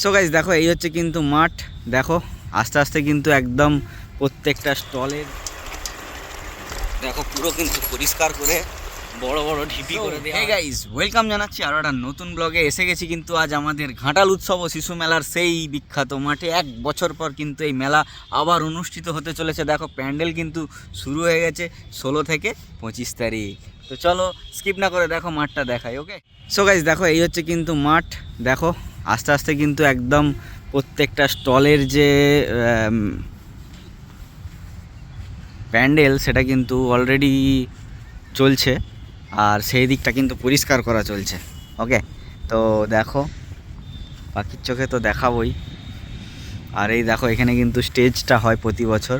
So guys দেখো এই হচ্ছে কিন্তু মাঠ। দেখো আস্তে আস্তে কিন্তু একদম প্রত্যেকটা স্টলের দেখো পুরো কিন্তু পরিষ্কার করে বড় বড় ঢিপি করে hey গাইজ ওয়েলকাম জানাচ্ছি আরও একটা নতুন ব্লগে এসে গেছি কিন্তু আজ আমাদের ঘাটাল উৎসব ও শিশু মেলার সেই বিখ্যাত মাঠে। এক বছর পর কিন্তু এই মেলা আবার অনুষ্ঠিত হতে চলেছে। দেখো প্যান্ডেল কিন্তু শুরু হয়ে গেছে ষোলো থেকে পঁচিশ তারিখ। তো চলো স্কিপ না করে দেখো মাঠটা দেখাই ওকে সো গাইজ দেখো এই হচ্ছে কিন্তু মাঠ। দেখো আস্তে আস্তে কিন্তু একদম প্রত্যেকটা স্টলের যে প্যান্ডেল সেটা কিন্তু অলরেডি চলছে। আর সেই দিকটা কিন্তু পরিষ্কার করা চলছে। ওকে তো দেখো, পাখির চোখে তো দেখাবই। আর এই দেখো, এখানে কিন্তু স্টেজটা হয় প্রতি বছর।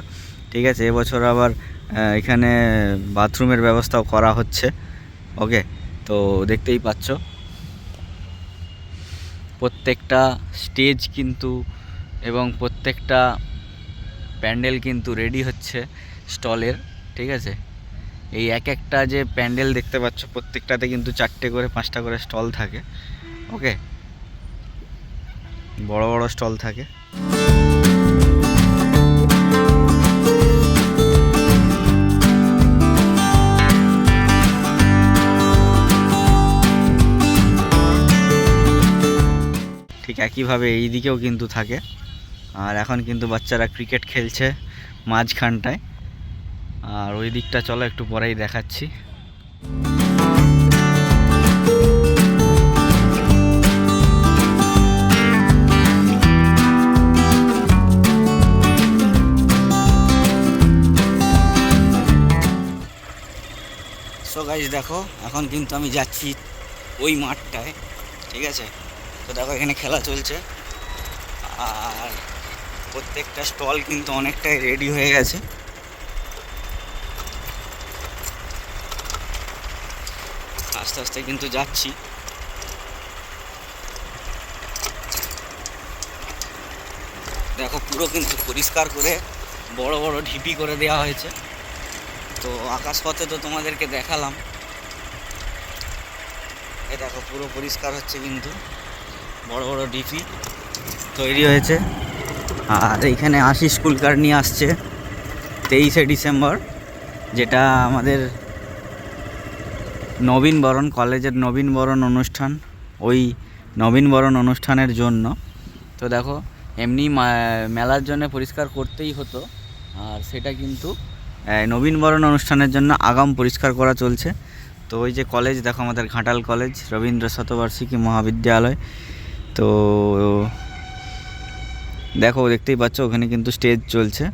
ঠিক আছে? এবছর আবার এখানে, বাথরুমের ব্যবস্থাও করা হচ্ছে। ওকে তো দেখতেই পাচ্ছ। প্রত্যেকটা স্টেজ কিন্তু এবং প্রত্যেকটা প্যান্ডেল কিন্তু রেডি হচ্ছে স্টলের, ঠিক আছে? এই এক একটা যে প্যান্ডেল দেখতে পাচ্ছ, প্রত্যেকটাতে কিন্তু চারটে করে, পাঁচটা করে স্টল থাকে, ওকে? বড় বড় স্টল থাকে। ঠিক একইভাবে এই দিকেও কিন্তু থাকে। আর এখন কিন্তু বাচ্চারা ক্রিকেট খেলছে মাঝখানটায়। আর ওই দিকটা চলো একটু পরেই দেখাচ্ছি। সো দেখো, এখন কিন্তু আমি যাচ্ছি ওই মাঠটায়, ঠিক আছে? তো দেখো, এখানে খেলা চলছে। আর প্রত্যেকটা স্টল কিন্তু অনেকটাই রেডি হয়ে গেছে। আস্তে আস্তে কিন্তু যাচ্ছি। দেখো, পুরো কিন্তু পরিষ্কার করে বড় বড় ঢিপি করে দেওয়া হয়েছে। তো আকাশপথে তো তোমাদেরকে দেখালাম। এ দেখো, পুরো পরিষ্কার হচ্ছে কিন্তু। বড় বড় ডিপি তৈরি হয়েছে। আর এইখানে আশিস কুলকার নিয়ে আসছে তেইশে ডিসেম্বর যেটা আমাদের নবীন বরণ কলেজের নবীন বরণ অনুষ্ঠান ওই নবীন বরণ অনুষ্ঠানের জন্য। তো দেখো এমনি মেলার জন্য পরিষ্কার করতেই হতো আর সেটা কিন্তু আহ, নবীন বরণ অনুষ্ঠানের জন্য আগাম পরিষ্কার করা চলছে। তো ওই যে কলেজ দেখো আমাদের ঘাটাল কলেজ রবীন্দ্র শতবার্ষিকী মহাবিদ্যালয় তো দেখো, দেখতেই পাচ্ছ, ওখানে কিন্তু স্টেজ চলছে।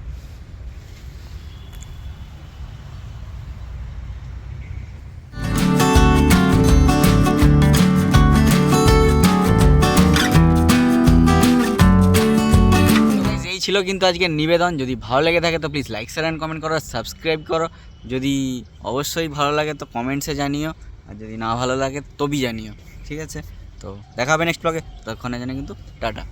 ছিল কিন্তু আজকের নিবেদন। যদি ভালো লেগে থাকে, তো please like share and comment করো সাবস্ক্রাইব করো। যদি অবশ্যই ভালো লাগে, তো কমেন্টসে জানিও। আর যদি না ভালো লাগে তবেই জানিও। ঠিক আছে? তো দেখা হবে নেক্সট ব্লগে ততক্ষণের জানি কিন্তু টাটা।